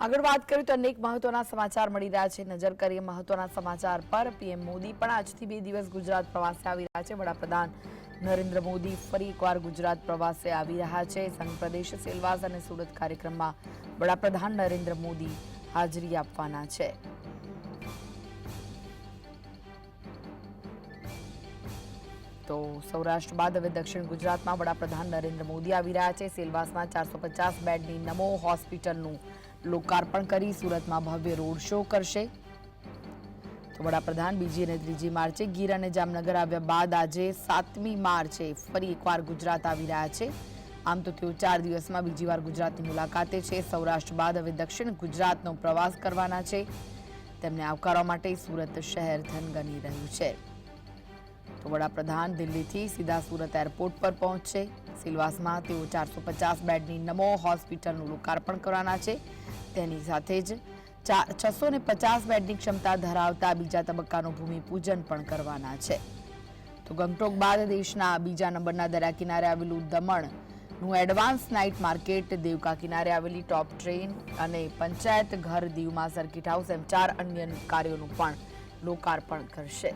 આગળ વાત કરીએ તો અનેક મહત્વના સમાચાર મળી રહ્યા છે. નજર કરીએ મહત્વના સમાચાર પર પીએમ મોદી પણ આજથી બે દિવસ ગુજરાત પ્રવાસે આવી રહ્યા છે. વડાપ્રધાન નરેન્દ્ર મોદી ફરી એકવાર ગુજરાત પ્રવાસે આવી રહ્યા છે. સંઘ પ્રદેશ, સેલવાસ અને સુરત કાર્યક્રમમાં વડાપ્રધાન નરેન્દ્ર મોદી હાજરી આપવાના છે. તો સૌરાષ્ટ્ર બાદ હવે દક્ષિણ ગુજરાતમાં વડાપ્રધાન નરેન્દ્ર મોદી આવી રહ્યા છે. સેલવાસમાં ચારસો પચાસ બેડની નમો હોસ્પિટલનું લોકાર્પણ કરી સુરતમાં ભવ્ય રોડ શો કરશે. તો વડાપ્રધાન બીજી અને ત્રીજી માર્ચે ગીર અને જામનગર આવ્યા બાદ આજે સાતમી માર્ચે ફરી એકવાર ગુજરાત આવી રહ્યા છે. આમ તો તેઓ ચાર દિવસમાં બીજી વાર ગુજરાતની મુલાકાતે છે. સૌરાષ્ટ્ર બાદ હવે દક્ષિણ ગુજરાતનો પ્રવાસ કરવાના છે. તેમને આવકારવા માટે સુરત શહેર થનગની રહ્યું છે. તો વડાપ્રધાન દિલ્હીથી સીધા સુરત એરપોર્ટ પર પહોંચશે. સિલવાસમાં તેઓ ચારસો પચાસ બેડની નમો હોસ્પિટલનું લોકાર્પણ કરવાના છે. તેની સાથે જ છસો ને પચાસ બેડની ક્ષમતા ધરાવતા બીજા તબક્કાનું ભૂમિપૂજન પણ કરવાના છે. તો ગંગટોક બાદ દેશના બીજા નંબરના દરિયા કિનારે આવેલું દમણનું એડવાન્સ નાઇટ માર્કેટ, દેવકા કિનારે આવેલી ટોપ ટ્રેન અને પંચાયત ઘર દીવમાં સર્કિટ હાઉસ એમ ચાર અન્ય કાર્યોનું પણ લોકાર્પણ કરશે.